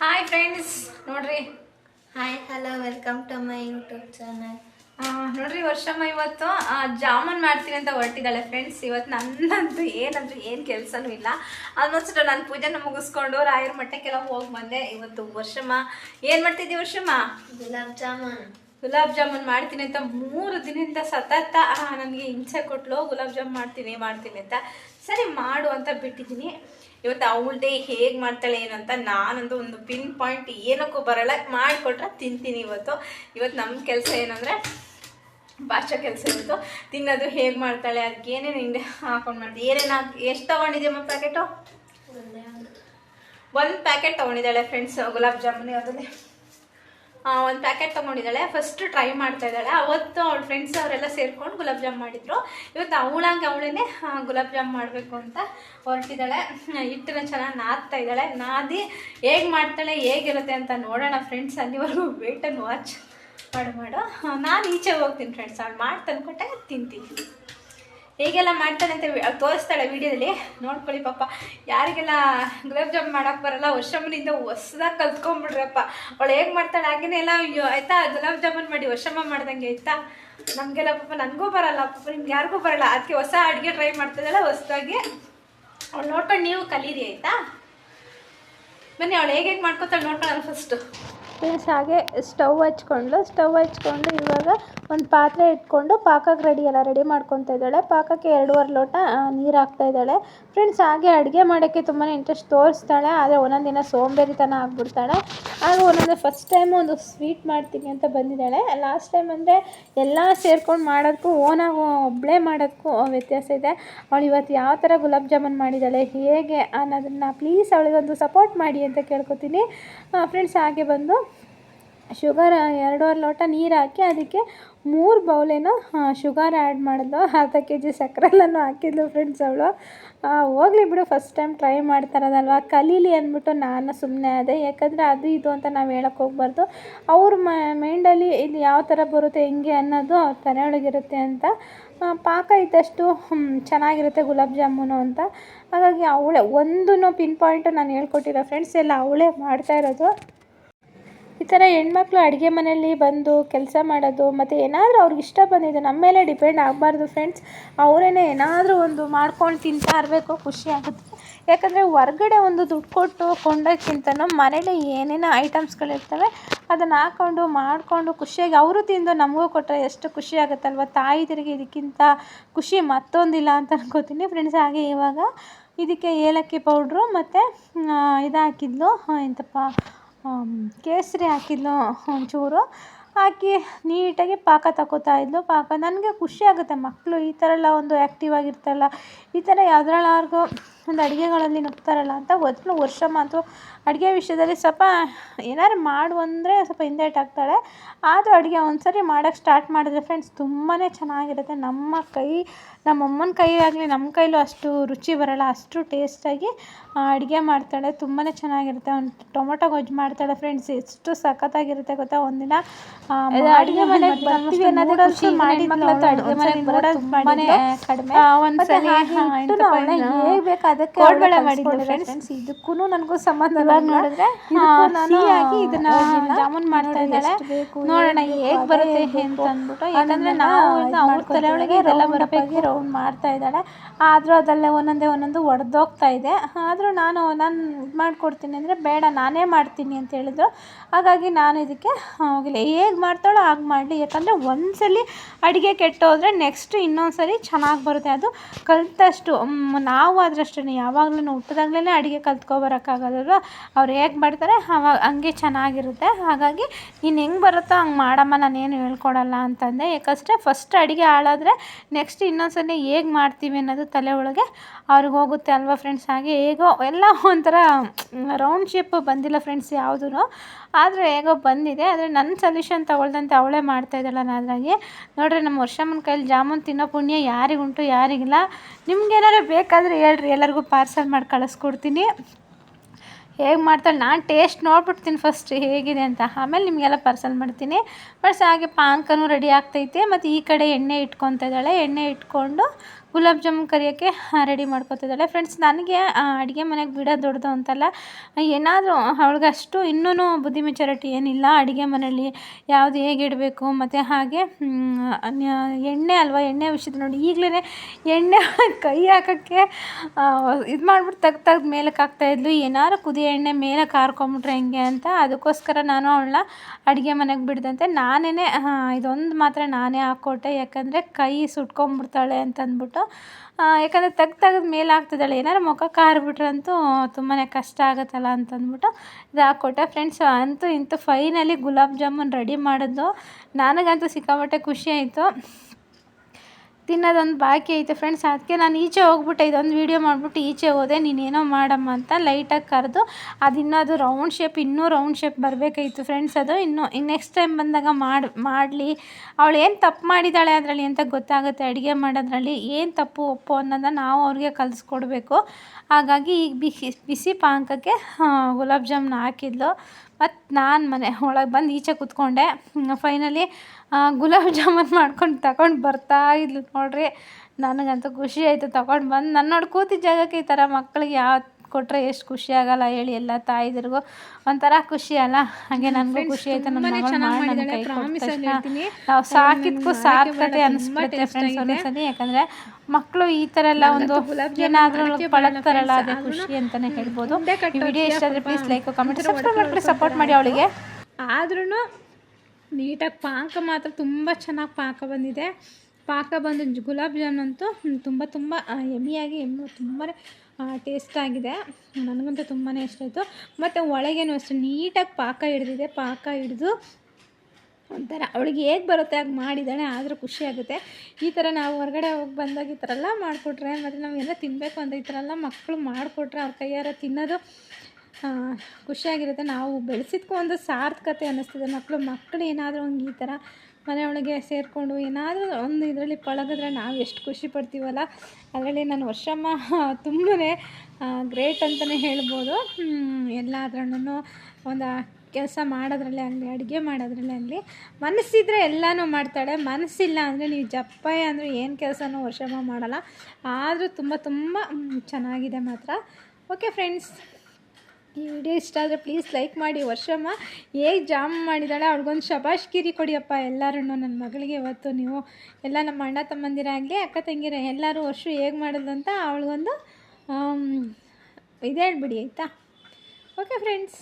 Hi friends ನೋಡ್ರಿ. Hi hello welcome to my YouTube channel ನೋಡ್ರಿ ವರ್ಷಮ್ಮ ಇವತ್ತು ಜಾಮೂನ್ ಮಾಡ್ತೀನಿ ಅಂತ ಹೊರಟಿದ್ದಾಳೆ ಫ್ರೆಂಡ್ಸ್ ಇವತ್ತು ನನ್ನಂತೂ ಏನಂದ್ರೆ ಏನು ಕೆಲಸನೂ ಇಲ್ಲ. ಆಲ್ಮೋಸ್ಟ್ ನಾನು ಪೂಜೆನ ಮುಗಿಸ್ಕೊಂಡು ರಾಯರ ಮಠಕ್ಕೆಲ್ಲ ಹೋಗಿ ಬಂದೆ. ಇವತ್ತು ವರ್ಷಮ್ಮ ಏನು ಮಾಡ್ತಿದ್ದಿ ವರ್ಷಮ್ಮ? ಗುಲಾಬ್ ಜಾಮೂನ್. ಗುಲಾಬ್ ಜಾಮೂನ್ ಮಾಡ್ತೀನಿ ಅಂತ ಮೂರು ದಿನದಿಂದ ಸತತ ನನಗೆ ಹಿಂಸೆ ಕೊಟ್ಲು. ಗುಲಾಬ್ ಜಾಮೂನ್ ಮಾಡ್ತೀನಿ ಮಾಡ್ತೀನಿ ಅಂತ. ಸರಿ ಮಾಡು ಅಂತ ಬಿಟ್ಟಿದ್ದೀನಿ. ಇವತ್ತು ಅವಳ ಡೇ ಹೇಗೆ ಮಾಡ್ತಾಳೆ ಏನಂತ ನಾನಂತೂ ಒಂದು ಪಿನ್ ಪಾಯಿಂಟ್ ಏನಕ್ಕೂ ಬರಲ್ಲ. ಮಾಡಿಕೊಟ್ರೆ ತಿಂತೀನಿ ಇವತ್ತು. ಇವತ್ತು ನಮ್ಮ ಕೆಲಸ ಏನಂದರೆ ಭಾಷೆ ಕೆಲಸ ಇವತ್ತು. ತಿನ್ನೋದು ಹೇಗೆ ಮಾಡ್ತಾಳೆ ಅದಕ್ಕೆ ಏನೇನು ಹಿಂಗೆ ಹಾಕೊಂಡು ಮಾಡ್ತೀವಿ ಏನೇನು ಹಾಕಿ ಎಷ್ಟು ತೊಗೊಂಡಿದ್ಯಮ್ಮ ಪ್ಯಾಕೆಟು ಒಂದೇ ಪ್ಯಾಕೆಟ್ ತೊಗೊಂಡಿದ್ದಾಳೆ ಫ್ರೆಂಡ್ಸ್ ಗುಲಾಬ್ ಜಾಮೂನು ಯಾವುದಲ್ಲಿ ಒಂದು ಪ್ಯಾಕೆಟ್ ತೊಗೊಂಡಿದ್ದಾಳೆ. ಫಸ್ಟ್ ಟ್ರೈ ಮಾಡ್ತಾ ಇದ್ದಾಳೆ. ಅವತ್ತು ಅವಳ ಫ್ರೆಂಡ್ಸ್ ಅವರೆಲ್ಲ ಸೇರ್ಕೊಂಡು ಗುಲಾಬ್ ಜಾಮ್ ಮಾಡಿದ್ರು. ಇವತ್ತು ಅವಳಂಗೆ ಅವಳೇನೆ ಗುಲಾಬ್ ಜಾಮ್ ಮಾಡಬೇಕು ಅಂತ ಹೊರಟಿದ್ದಾಳೆ. ಹಿಟ್ಟನ್ನ ಚೆನ್ನಾಗಿ ನಾದ್ತಾ ಇದ್ದಾಳೆ. ನಾದಿ ಹೇಗೆ ಮಾಡ್ತಾಳೆ, ಹೇಗಿರುತ್ತೆ ಅಂತ ನೋಡೋಣ ಫ್ರೆಂಡ್ಸ್ ಅಲ್ಲಿವರೆಗೂ ವೇಟನ್ನು ವಾಚ್ ಮಾಡು ಮಾಡು. ನಾನು ಈಚೆ ಹೋಗ್ತೀನಿ ಫ್ರೆಂಡ್ಸ್ ಅವ್ಳು ಮಾಡಿ ತಂದುಕೊಟ್ಟೆ ತಿಂತೀನಿ. ಹೇಗೆಲ್ಲ ಮಾಡ್ತಾಳೆ ಅಂತ ತೋರಿಸ್ತಾಳೆ ವಿಡಿಯೋದಲ್ಲಿ. ನೋಡ್ಕೊಳ್ಳಿ ಪಾಪ. ಯಾರಿಗೆಲ್ಲ ಗುಲಾಬ್ ಜಾಮ್ ಮಾಡೋಕೆ ಬರಲ್ಲ, ವರ್ಷಮ್ಮನಿಂದ ಹೊಸದಾಗಿ ಕಲ್ತ್ಕೊಂಡ್ಬಿಡ್ರಪ್ಪ ಅವಳು ಹೇಗೆ ಮಾಡ್ತಾಳೆ? ಹಾಗೇನೆ ಎಲ್ಲ ಅಯ್ಯೋ, ಆಯ್ತಾ? ಗುಲಾಬ್ ಜಾಮೂನ್ ಮಾಡಿ ವರ್ಷಮ್ಮ ಮಾಡ್ದಂಗೆ ಆಯ್ತಾ? ನಮಗೆಲ್ಲ ಪಾಪ ನನಗೂ ಬರಲ್ಲ. ಪಾಪ ನಿಮ್ಗೆ ಯಾರಿಗೂ ಬರಲ್ಲ. ಅದಕ್ಕೆ ಹೊಸ ಅಡುಗೆ ಟ್ರೈ ಮಾಡ್ತಿದ್ದಾಳೆ ಹೊಸದಾಗಿ. ಅವಳು ನೋಡ್ಕೊಂಡು ನೀವು ಕಲೀರಿ, ಆಯಿತಾ? ಬನ್ನಿ, ಅವಳು ಹೇಗೆ ಹೇಗೆ ಮಾಡ್ಕೊತಾಳೆ ನೋಡ್ಕೊಳ್ಳೋಣ ಫಸ್ಟು ಫ್ರೆಂಡ್ಸ್ ಹಾಗೆ ಸ್ಟವ್ ಹಚ್ಕೊಂಡ್ಳು ಸ್ಟವ್ ಹಚ್ಕೊಂಡು ಇವಾಗ ಒಂದು ಪಾತ್ರೆ ಇಟ್ಕೊಂಡು ಪಾಕಕ್ಕೆ ರೆಡಿ ಎಲ್ಲ ರೆಡಿ ಮಾಡ್ಕೊತಾ ಇದ್ದಾಳೆ. ಪಾಕಕ್ಕೆ ಎರಡೂವರೆ ಲೋಟ ನೀರು ಹಾಕ್ತಾ ಇದ್ದಾಳೆ. ಫ್ರೆಂಡ್ಸ್ ಹಾಗೆ ಅಡುಗೆ ಮಾಡೋಕ್ಕೆ ತುಂಬಾ ಇಂಟ್ರೆಸ್ಟ್ ತೋರಿಸ್ತಾಳೆ, ಆದರೆ ಒಂದೊಂದು ದಿನ ಸೋಂಬೇರಿತನ ಆಗ್ಬಿಡ್ತಾಳೆ. ಆಗ ಒಂದೊಂದು ಫಸ್ಟ್ ಟೈಮು ಒಂದು ಸ್ವೀಟ್ ಮಾಡ್ತೀನಿ ಅಂತ ಬಂದಿದ್ದಾಳೆ. ಲಾಸ್ಟ್ ಟೈಮ್ ಅಂದರೆ ಎಲ್ಲ ಸೇರ್ಕೊಂಡು ಮಾಡೋದಕ್ಕೂ ಓನಾಗಿ ಒಬ್ಬಳೇ ಮಾಡೋದಕ್ಕೂ ವ್ಯತ್ಯಾಸ ಇದೆ. ಅವಳು ಇವತ್ತು ಯಾವ ಥರ ಗುಲಾಬ್ ಜಾಮೂನ್ ಮಾಡಿದ್ದಾಳೆ, ಹೇಗೆ ಅನ್ನೋದನ್ನು ಪ್ಲೀಸ್ ಅವಳಿಗೊಂದು ಸಪೋರ್ಟ್ ಮಾಡಿ ಅಂತ ಕೇಳ್ಕೊತೀನಿ. ಫ್ರೆಂಡ್ಸ್ ಹಾಗೆ ಬಂದು ಶುಗರ್, ಎರಡೂವರೆ ಲೋಟ ನೀರು ಹಾಕಿ ಅದಕ್ಕೆ ಮೂರು ಬೌಲೇನೋ ಶುಗರ್ ಆ್ಯಡ್ ಮಾಡಿದ್ಲು. ಅರ್ಧ ಕೆ ಜಿ ಸಕ್ಕರೆಲ್ಲನೂ ಹಾಕಿದ್ಲು ಫ್ರೆಂಡ್ಸ್ ಅವಳು. ಹೋಗ್ಲಿ ಬಿಡು ಫಸ್ಟ್ ಟೈಮ್ ಟ್ರೈ ಮಾಡ್ತಾರದಲ್ವ? ಕಲೀಲಿ ಅಂದ್ಬಿಟ್ಟು ನಾನು ಸುಮ್ಮನೆ ಅದೇ ಯಾಕಂದರೆ ಅದು ಇದು ಅಂತ ನಾವು ಹೇಳಕ್ಕೆ ಹೋಗ್ಬಾರ್ದು. ಅವ್ರ ಮೈಂಡಲ್ಲಿ ಇದು ಯಾವ ಥರ ಬರುತ್ತೆ, ಹೆಂಗೆ ಅನ್ನೋದು ಅವ್ರ ತಲೆಯೊಳಗಿರುತ್ತೆ ಅಂತ. ಪಾಕ ಇದ್ದಷ್ಟು ಚೆನ್ನಾಗಿರುತ್ತೆ ಗುಲಾಬ್ ಜಾಮೂನು ಅಂತ. ಹಾಗಾಗಿ ಅವಳೇ ಒಂದು ಪಿನ್ ಪಾಯಿಂಟು ನಾನು ಹೇಳ್ಕೊಟ್ಟಿರೋ ಫ್ರೆಂಡ್ಸ್ ಎಲ್ಲ ಅವಳೇ ಮಾಡ್ತಾ ಇರೋದು. ಈ ಥರ ಹೆಣ್ಮಕ್ಳು ಅಡುಗೆ ಮನೆಯಲ್ಲಿ ಬಂದು ಕೆಲಸ ಮಾಡೋದು ಮತ್ತು ಏನಾದರೂ ಅವ್ರಿಗೆ ಇಷ್ಟ ಬಂದಿದೆ ನಮ್ಮ ಮೇಲೆ ಡಿಪೆಂಡ್ ಆಗಬಾರ್ದು ಫ್ರೆಂಡ್ಸ್. ಅವರೇನೆ ಏನಾದರೂ ಒಂದು ಮಾಡ್ಕೊಂಡು ತಿಂತಾ ಇರಬೇಕು, ಖುಷಿ ಆಗುತ್ತೆ. ಯಾಕಂದರೆ ಹೊರ್ಗಡೆ ಒಂದು ದುಡ್ಡು ಕೊಟ್ಟು ಕೊಂಡೋಕ್ಕಿಂತನೂ ಮನೇಲಿ ಏನೇನೋ ಐಟಮ್ಸ್ಗಳಿರ್ತವೆ ಅದನ್ನು ಹಾಕ್ಕೊಂಡು ಮಾಡಿಕೊಂಡು ಖುಷಿಯಾಗಿ ಅವರು ತಿಂದು ನಮಗೂ ಕೊಟ್ಟರೆ ಎಷ್ಟು ಖುಷಿ ಆಗುತ್ತಲ್ವ? ತಾಯಿದಿರಿಗೆ ಇದಕ್ಕಿಂತ ಖುಷಿ ಮತ್ತೊಂದಿಲ್ಲ ಅಂತ ಅನ್ಕೋತೀನಿ ಫ್ರೆಂಡ್ಸ್. ಹಾಗೆ ಇವಾಗ ಇದಕ್ಕೆ ಏಲಕ್ಕಿ ಪೌಡ್ರು ಮತ್ತು ಇದಾಕಿದ್ಲು ಎಂತಪ್ಪ ಕೇಸರಿ ಹಾಕಿದ್ಲು ಒಂಚೂರು. ಹಾಕಿ ನೀಟಾಗಿ ಪಾಕ ತಗೋತಾ ಇದ್ಲು. ಪಾಕ, ನನಗೆ ಖುಷಿ ಆಗುತ್ತೆ ಮಕ್ಕಳು ಈ ಥರ ಎಲ್ಲ ಒಂದು ಆ್ಯಕ್ಟಿವ್ ಆಗಿರ್ತಾರಲ್ಲ, ಈ ಥರ ಯಾವ್ದ್ರಲ್ಲಾರ್ಗು ಒಂದು ಅಡುಗೆಗಳಲ್ಲಿ ನುಗ್ತಾರಲ್ಲ ಅಂತ ಮೊದಲು ವರ್ಷ ಮಾತ್ರ ಅಡುಗೆ ವಿಷಯದಲ್ಲಿ ಸ್ವಲ್ಪ ಏನಾದ್ರು ಮಾಡು ಅಂದರೆ ಸ್ವಲ್ಪ ಹಿಂದೇಟು ಹಾಕ್ತಾಳೆ ಆದರೂ ಅಡುಗೆ ಒಂದ್ಸರಿ ಮಾಡೋಕ್ಕೆ ಸ್ಟಾರ್ಟ್ ಮಾಡಿದ್ರೆ ಫ್ರೆಂಡ್ಸ್ ತುಂಬಾ ಚೆನ್ನಾಗಿರುತ್ತೆ. ನಮ್ಮ ಕೈ ನಮ್ಮಮ್ಮನ ಕೈ ಆಗಲಿ ನಮ್ಮ ಕೈಲೂ ಅಷ್ಟು ರುಚಿ ಬರೋಲ್ಲ. ಅಷ್ಟು ಟೇಸ್ಟಾಗಿ ಅಡುಗೆ ಮಾಡ್ತಾಳೆ. ತುಂಬಾ ಚೆನ್ನಾಗಿರುತ್ತೆ. ಒಂದು ಟೊಮೊಟೊ ಗೊಜ್ಜು ಮಾಡ್ತಾಳೆ ಫ್ರೆಂಡ್ಸ್ ಎಷ್ಟು ಸಖತ್ತಾಗಿರುತ್ತೆ ಗೊತ್ತಾ? ಒಂದಿನ ಅಡುಗೆ ಮನೆಗೆ ಬರ್ತೀವಿ ಅನ್ನೋದೇ ಖುಷಿ. ಮಾಡಿದ್ಲು. ಅಡುಗೆ ಮನೆಗೆ ಬರೋದು ಕಡಿಮೆ. ಹೇಗೆ ಬೇಕು ಅದಕ್ಕೆ ಕೋಡ್ಬಳೆ ಮಾಡಿದ್ಲು ಫ್ರೆಂಡ್ಸ್ ಇದಕ್ಕೂ ನನಗೂ ಸಂಬಂಧ ನೋಡಿದ್ರೆ ಸಿಹಿಯಾಗಿ ಇದನ್ನ ಜಾಮೂನ್ ಮಾಡ್ತಾ ಇದ್ದಾಳೆ. ನೋಡೋಣ ಹೇಗೆ ಬರುತ್ತೆ ಅಂತ ಅಂದ್ಬಿಟ್ಟು ಯಾಕಂದ್ರೆ ನಾವು ಅವ್ರ ತಲೆ ಒಳಗೆ ಇದೆಲ್ಲ ಬರಬೇಕು ರೌಂಡ್ ಮಾಡ್ತಾ ಇದ್ದಾಳೆ. ಆದರೂ ಅದಲ್ಲೇ ಒಂದೊಂದೇ ಒಂದೊಂದು ಒಡೆದೋಗ್ತಾ ಇದೆ. ಆದರೂ ನಾನು ನಾನು ಇದು ಮಾಡ್ಕೊಡ್ತೀನಿ ಅಂದರೆ ಬೇಡ ನಾನೇ ಮಾಡ್ತೀನಿ ಅಂತ ಹೇಳಿದ್ರು. ಹಾಗಾಗಿ ನಾನು ಇದಕ್ಕೆ ಹೋಗಿಲ್ಲ. ಹೇಗ್ ಮಾಡ್ತಾಳೋ ಹಾಗೆ ಮಾಡಲಿ. ಯಾಕಂದರೆ ಒಂದ್ಸಲಿ ಅಡುಗೆ ಕೆಟ್ಟೋದ್ರೆ ನೆಕ್ಸ್ಟ್ ಇನ್ನೊಂದ್ಸಲಿ ಚೆನ್ನಾಗಿ ಬರುತ್ತೆ. ಅದು ಕಲಿತಷ್ಟು ನಾವು ಆದ್ರೆ ಅಷ್ಟೇ ಯಾವಾಗಲೂ ಹುಟ್ಟಿದಾಗ್ಲೇ ಅಡುಗೆ ಕಲ್ತ್ಕೊಬರೋಕ್ಕಾಗಲ್ಲಲ್ವ ಅವ್ರು ಹೇಗೆ ಮಾಡ್ತಾರೆ? ಅವಾಗ ಹಂಗೆ ಚೆನ್ನಾಗಿರುತ್ತೆ. ಹಾಗಾಗಿ ನೀನು ಹೆಂಗೆ ಬರುತ್ತೋ ಹಂಗೆ ಮಾಡಮ್ಮ, ನಾನೇನು ಹೇಳ್ಕೊಡಲ್ಲ ಅಂತಂದೆ. ಯಾಕಷ್ಟೇ ಫಸ್ಟ್ ಅಡುಗೆ ಹಾಳಾದರೆ ನೆಕ್ಸ್ಟ್ ಇನ್ನೊಂದ್ಸಲಿ ಹೇಗೆ ಮಾಡ್ತೀವಿ ಅನ್ನೋದು ತಲೆ ಒಳಗೆ ಅವ್ರಿಗೆ ಹೋಗುತ್ತೆ ಅಲ್ವಾ ಫ್ರೆಂಡ್ಸ್ ಹಾಗೆ ಹೇಗೋ ಎಲ್ಲ ಒಂಥರ ರೌಂಡ್ ಶೇಪ್ ಬಂದಿಲ್ಲ ಫ್ರೆಂಡ್ಸ್ ಯಾವುದೂ ಆದರೆ ಹೇಗೋ ಬಂದಿದೆ. ಆದರೆ ನನ್ನ ಸೊಲ್ಯೂಷನ್ ತಗೊಳ್ದಂತೆ ಅವಳೇ ಮಾಡ್ತಾ ಇದ್ದಾಳೆ ಅದ್ರಾಗೆ. ನೋಡ್ರಿ, ನಮ್ಮ ವರ್ಷಮ್ಮನ ಕೈಲಿ ಜಾಮೂನ್ ತಿನ್ನೋ ಪುಣ್ಯ ಯಾರಿಗುಂಟು ಯಾರಿಗಿಲ್ಲ. ನಿಮ್ಗೇನಾದ್ರು ಬೇಕಾದರೆ ಹೇಳ್ರಿ. ಎಲ್ಲರಿಗೂ ಪಾರ್ಸಲ್ ಮಾಡಿ ಕಳಿಸ್ಕೊಡ್ತೀನಿ. ಹೇಗೆ ಮಾಡ್ತಾಳೆ? ನಾನು ಟೇಸ್ಟ್ ನೋಡ್ಬಿಡ್ತೀನಿ ಫಸ್ಟ್ ಹೇಗಿದೆ ಅಂತ. ಆಮೇಲೆ ನಿಮಗೆಲ್ಲ ಪಾರ್ಸಲ್ ಮಾಡ್ತೀನಿ. ಬಸ್ ಹಾಗೆ ಪಾನ್ಕನೂ ರೆಡಿ ಆಗ್ತೈತೆ. ಮತ್ತು ಈ ಕಡೆ ಎಣ್ಣೆ ಇಟ್ಕೊತಾ ಇದ್ದಾಳೆ. ಎಣ್ಣೆ ಇಟ್ಕೊಂಡು ಗುಲಾಬ್ ಜಾಮೂನ್ ಕರಿಯೋಕ್ಕೆ ರೆಡಿ ಮಾಡ್ಕೊತಿದ್ದಾಳೆ ಫ್ರೆಂಡ್ಸ್ ನನಗೆ ಅಡುಗೆ ಮನೆಗೆ ಬಿಡೋದು ದೊಡ್ಡದು ಅಂತಲ್ಲ, ಏನಾದರೂ ಅವಳಿಗಷ್ಟು ಇನ್ನೂ ಬುದ್ಧಿ ಮೆಚುರಿಟಿ ಏನಿಲ್ಲ. ಅಡುಗೆ ಮನೆಯಲ್ಲಿ ಯಾವುದು ಹೇಗೆ ಇಡಬೇಕು? ಮತ್ತು ಹಾಗೆ ಎಣ್ಣೆ ಅಲ್ವಾ? ಎಣ್ಣೆ ವಿಷಯದ ನೋಡಿ, ಈಗಲೇ ಎಣ್ಣೆ ಕೈ ಹಾಕೋಕ್ಕೆ ಇದು ಮಾಡಿಬಿಟ್ಟು ತೆಗ್ದು ತೆಗ್ದು ಮೇಲಕ್ಕೆ ಹಾಕ್ತಾಯಿದ್ಲು ಏನಾರು ಕುದಿ ಎಣ್ಣೆ ಮೇಲೆ ಕಾರ್ಕೊಂಬಿಟ್ರೆ ಹೆಂಗೆ ಅಂತ ಅದಕ್ಕೋಸ್ಕರ ನಾನು ಅವಳನ್ನ ಅಡುಗೆ ಮನೆಗೆ ಬಿಡ್ದಂತೆ. ನಾನೇ ಇದೊಂದು ಮಾತ್ರ ನಾನೇ ಹಾಕ್ಕೊಟ್ಟೆ. ಯಾಕಂದರೆ ಕೈ ಸುಟ್ಕೊಂಬಿಡ್ತಾಳೆ ಅಂತಂದ್ಬಿಟ್ಟು ಯಾಕಂದರೆ ತೆಗ್ದು ತೆಗ್ದು ಮೇಲೆ ಹಾಕ್ತಿದ್ದಾಳೆ ಏನಾರು ಮುಖ ಕಾರ್ಬಿಟ್ರಂತೂ ತುಂಬಾ ಕಷ್ಟ ಆಗುತ್ತಲ್ಲ ಅಂತಂದ್ಬಿಟ್ಟು ಇದು ಹಾಕ್ಕೊಟ್ಟೆ. ಫ್ರೆಂಡ್ಸ್ ಅಂತೂ ಇಂತೂ ಫೈನಲಿ ಗುಲಾಬ್ ಜಾಮೂನ್ ರೆಡಿ ಮಾಡಿದ್ದು. ನನಗಂತೂ ಸಿಕ್ಕಾಪಟ್ಟೆ ಖುಷಿ ಆಯಿತು. ತಿನ್ನೋದೊಂದು ಬಾಕಿ ಐತೆ ಫ್ರೆಂಡ್ಸ್ ಅದಕ್ಕೆ ನಾನು ಈಚೆ ಹೋಗ್ಬಿಟ್ಟೆ, ಇದೊಂದು ವೀಡಿಯೋ ಮಾಡಿಬಿಟ್ಟು ಈಚೆ ಹೋದೆ, ನೀನೇನೋ ಮಾಡಮ್ಮ ಅಂತ ಲೈಟಾಗಿ ಕರೆದು ಅದು ಇನ್ನೂ ಅದು ರೌಂಡ್ ಶೇಪ್ ಇನ್ನೂ ರೌಂಡ್ ಶೇಪ್ ಬರಬೇಕಾಗಿತ್ತು ಫ್ರೆಂಡ್ಸ್ ಅದು. ಇನ್ನು ನೆಕ್ಸ್ಟ್ ಟೈಮ್ ಬಂದಾಗ ಮಾಡಿ, ಮಾಡಲಿ. ಅವಳು ಏನು ತಪ್ಪು ಮಾಡಿದ್ದಾಳೆ ಅದರಲ್ಲಿ ಅಂತ ಗೊತ್ತಾಗುತ್ತೆ, ಅಡುಗೆ ಮಾಡೋದ್ರಲ್ಲಿ. ಏನು ತಪ್ಪು, ಒಪ್ಪು ಅನ್ನೋದನ್ನ ನಾವು ಅವ್ರಿಗೆ ಕಲಿಸ್ಕೊಡ್ಬೇಕು. ಹಾಗಾಗಿ ಈಗ ಬಿಸಿ ಬಿಸಿ ಪಾಕಕ್ಕೆ ಗುಲಾಬ್ ಜಾಮೂನ್ ಹಾಕಿದ್ಲು. ಮತ್ತು ನಾನು ಮನೆ ಒಳಗೆ ಬಂದು ಈಚೆ ಕೂತ್ಕೊಂಡೆ. ಫೈನಲಿ ಗುಲಾಬ್ ಜಾಮೂನ್ ಮಾಡ್ಕೊಂಡು ತಗೊಂಡು ಬರ್ತಾ ಇದ್ಲು ನೋಡ್ರಿ. ನನಗಂತೂ ಖುಷಿ ಆಯಿತು. ತಗೊಂಡು ಬಂದು ನನ್ನ ನೋಡಿ ಕೂತಿದ್ದ ಜಾಗಕ್ಕೆ ಈ ಥರ ಮಕ್ಳಿಗೆ ಯಾವ ಕೊಟ್ಟರೆ ಎಷ್ಟು ಖುಷಿ ಆಗಲ್ಲ ಹೇಳಿ ಎಲ್ಲ ತಾಯಿದ್ರಿಗೂ. ಒಂಥರ ಖುಷಿ ಅಲ್ಲ? ಹಾಗೆ ನನಗೂ ಖುಷಿ ಆಯಿತು. ನನ್ನ ಮಗಳು ಕೈ ನಾವು ಸಾಕಿದ್ಕೂ ಸಾರ್ಥಕತೆ ಅನಿಸ್ಬಿಡುತ್ತೆ ಫ್ರೆಂಡ್ಸ್ ಸರಿ ಯಾಕಂದರೆ ಮಕ್ಕಳು ಈ ಥರ ಎಲ್ಲ ಒಂದು ಏನಾದ್ರೂ ಪಳಗ್ತಾರಲ್ಲ ಅದೇ ಖುಷಿ ಅಂತಲೇ ಹೇಳ್ಬೋದು. ಈ ವಿಡಿಯೋ ಇಷ್ಟ ಆದರೆ ಪ್ಲೀಸ್ ಲೈಕ್ ಕಮೆಂಟ್ ಸಬ್ಸ್ಕ್ರೈಬ್ ಮಾಡ್ಬಿಟ್ಟು ಸಪೋರ್ಟ್ ಮಾಡಿ ಅವಳಿಗೆ. ಆದ್ರೂ ನೀಟಾಗಿ ಪಾಕ ಮಾತ್ರ ತುಂಬ ಚೆನ್ನಾಗಿ ಪಾಕ ಬಂದಿದೆ. ಪಾಕ ಬಂದು ಗುಲಾಬ್ ಜಾಮೂನ್ ಅಂತೂ ತುಂಬ ತುಂಬ ಎಮಿಯಾಗಿ ಎಮ್ಮೆ ತುಂಬಾ ಟೇಸ್ಟ್ ಆಗಿದೆ. ನನಗಂತೂ ತುಂಬಾ ಇಷ್ಟ ಆಯಿತು. ಮತ್ತು ಒಳಗೇನು ಅಷ್ಟು ನೀಟಾಗಿ ಪಾಕ ಹಿಡಿದಿದೆ ಪಾಕ ಹಿಡಿದು ಒಂಥರ ಅವಳಿಗೆ ಹೇಗೆ ಬರುತ್ತೆ ಹಾಗೆ ಮಾಡಿದ್ದಾಳೆ ಆದರೂ ಖುಷಿ ಆಗುತ್ತೆ. ಈ ಥರ ನಾವು ಹೊರಗಡೆ ಹೋಗಿ ಬಂದಾಗ ಈ ಥರ ಎಲ್ಲ ಮಾಡಿಕೊಟ್ರೆ, ಮತ್ತು ನಾವೆಲ್ಲ ತಿನ್ನಬೇಕು ಅಂತ ಈ ಥರ ಎಲ್ಲ ಮಕ್ಕಳು ಮಾಡಿಕೊಟ್ರೆ ಅವ್ರ ಕೈಯಾರ ತಿನ್ನೋದು ಖುಷಿಯಾಗಿರುತ್ತೆ ನಾವು ಬೆಳೆಸಿದ್ಕೂ ಒಂದು ಸಾರ್ಥಕತೆ ಅನ್ನಿಸ್ತದೆ. ಮಕ್ಕಳು ಮಕ್ಕಳು ಏನಾದರೂ ಒಂದು ಈ ಥರ ಮನೆಯೊಳಗೆ ಸೇರಿಕೊಂಡು ಏನಾದರೂ ಒಂದು ಇದರಲ್ಲಿ ಪಳಗಿದ್ರೆ ನಾವು ಎಷ್ಟು ಖುಷಿ ಪಡ್ತೀವಲ್ಲ. ಅದರಲ್ಲಿ ನಾನು ವರ್ಷಮ್ಮ ತುಂಬಾ ಗ್ರೇಟ್ ಅಂತಲೇ ಹೇಳ್ಬೋದು. ಎಲ್ಲಾದ್ರೂ ಒಂದು ಕೆಲಸ ಮಾಡೋದ್ರಲ್ಲೇ ಆಗಲಿ, ಅಡುಗೆ ಮಾಡೋದ್ರಲ್ಲೇ ಆಗಲಿ, ಮನಸ್ಸಿದ್ರೆ ಎಲ್ಲನೂ ಮಾಡ್ತಾಳೆ. ಮನಸ್ಸಿಲ್ಲ ಅಂದರೆ ನೀವು ಜಪ್ಪಾಯ ಅಂದರೆ ಏನು ಕೆಲಸನೂ ವರ್ಷಮ್ಮ ಮಾಡಲ್ಲ. ಆದರೂ ತುಂಬ ತುಂಬ ಚೆನ್ನಾಗಿದೆ ಮಾತ್ರ. ಓಕೆ ಫ್ರೆಂಡ್ಸ್ ಈ ವಿಡಿಯೋ ಇಷ್ಟ ಆದರೆ ಪ್ಲೀಸ್ ಲೈಕ್ ಮಾಡಿ. ವರ್ಷಮ್ಮ ಹೇಗೆ ಜಾಮ್ ಮಾಡಿದಾಳೆ, ಅವ್ಳಿಗೊಂದು ಶಬಾಷ್ಗಿರಿ ಕೊಡಿಯಪ್ಪ. ಎಲ್ಲರೂ ನನ್ನ ಮಗಳಿಗೆ ಇವತ್ತು ನೀವು ಎಲ್ಲ ನಮ್ಮ ಅಣ್ಣ ತಮ್ಮಂದಿರಾಗಲಿ ಅಕ್ಕ ತಂಗಿರ, ಎಲ್ಲರೂ ವರ್ಷ ಹೇಗೆ ಮಾಡೋದು ಅಂತ ಅವಳಿಗೊಂದು ಇದು ಹೇಳ್ಬಿಡಿ, ಆಯಿತಾ? Okay friends